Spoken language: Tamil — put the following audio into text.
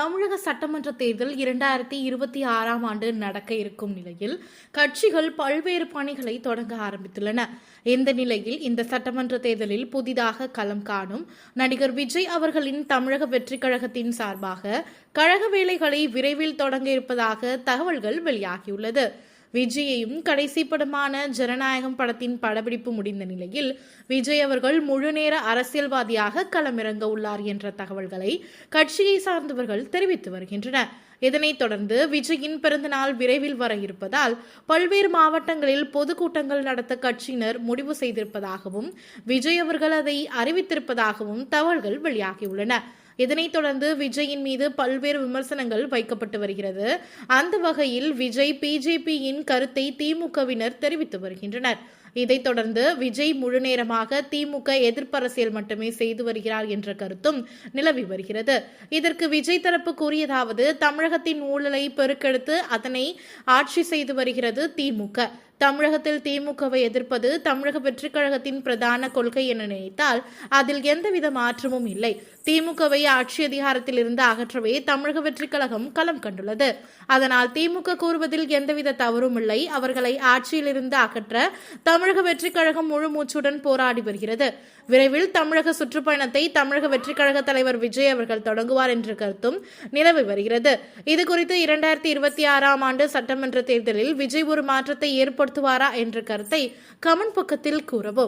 தமிழக சட்டமன்ற தேர்தல் இரண்டாயிரத்தி இருபத்தி ஆறாம் ஆண்டு நடக்க இருக்கும் நிலையில் கட்சிகள் பல்வேறு பணிகளை தொடங்க ஆரம்பித்துள்ளன. இந்த நிலையில் இந்த சட்டமன்ற தேர்தலில் புதிதாக களம் காணும் நடிகர் விஜய் அவர்களின் தமிழக வெற்றிக் கழகத்தின் சார்பாக கழக வேலைகளை விரைவில் தொடங்க இருப்பதாக தகவல்கள் வெளியாகியுள்ளது. விஜயையும் கடைசி படமான ஜனநாயகம் படத்தின் படப்பிடிப்பு முடிந்த நிலையில் விஜய் அவர்கள் முழுநேர அரசியல்வாதியாக களமிறங்க உள்ளார் என்ற தகவல்களை கட்சியை சார்ந்தவர்கள் தெரிவித்து வருகின்றனர். இதனைத் தொடர்ந்து விஜயின் பிறந்தநாள் விரைவில் வர இருப்பதால் பல்வேறு மாவட்டங்களில் பொதுக்கூட்டங்கள் நடத்த கட்சியினர் முடிவு செய்திருப்பதாகவும் விஜய் அவர்கள் அதை அறிவித்திருப்பதாகவும் தகவல்கள் வெளியாகியுள்ளன. இதனைத் தொடர்ந்து விஜயின் மீது பல்வேறு விமர்சனங்கள் வைக்கப்பட்டு வருகிறது. அந்த வகையில் விஜய் பிஜேபியின் கருத்தை திமுகவினர் தெரிவித்து வருகின்றனர். இதைத் தொடர்ந்து விஜய் முழுநேரமாக திமுக எதிர்ப்பரசியல் மட்டுமே செய்து வருகிறார் என்ற கருத்தும் நிலவி வருகிறது. இதற்கு விஜய் தரப்பு கூறியதாவது தமிழகத்தின் ஊழலை பெருக்கெடுத்து அதனை ஆட்சி செய்து வருகிறது திமுக. தமிழகத்தில் திமுகவை எதிர்ப்பது தமிழக வெற்றிக் கழகத்தின் பிரதான கொள்கை என நினைத்தால் அதில் எந்தவித மாற்றமும் இல்லை. திமுகவை ஆட்சி அதிகாரத்தில் இருந்து அகற்றவே தமிழக வெற்றிக் கழகம் களம் கண்டுள்ளது. அதனால் திமுக கூறுவதில் எந்தவித தவறும் இல்லை. அவர்களை ஆட்சியில் இருந்து அகற்ற தமிழக வெற்றிக் கழகம் முழு மூச்சுடன் போராடி வருகிறது. விரைவில் தமிழக சுற்றுப்பயணத்தை தமிழக வெற்றிக் கழக தலைவர் விஜய் அவர்கள் தொடங்குவார் என்ற கருத்தும் நிலவி வருகிறது. இதுகுறித்து இரண்டாயிரத்தி இருபத்தி ஆறாம் ஆண்டு சட்டமன்ற தேர்தலில் விஜய் ஒரு மாற்றத்தை ஏற்படுத்துவாரா என்ற கருத்தை கமெண்ட் பக்கத்தில் கூறவும்.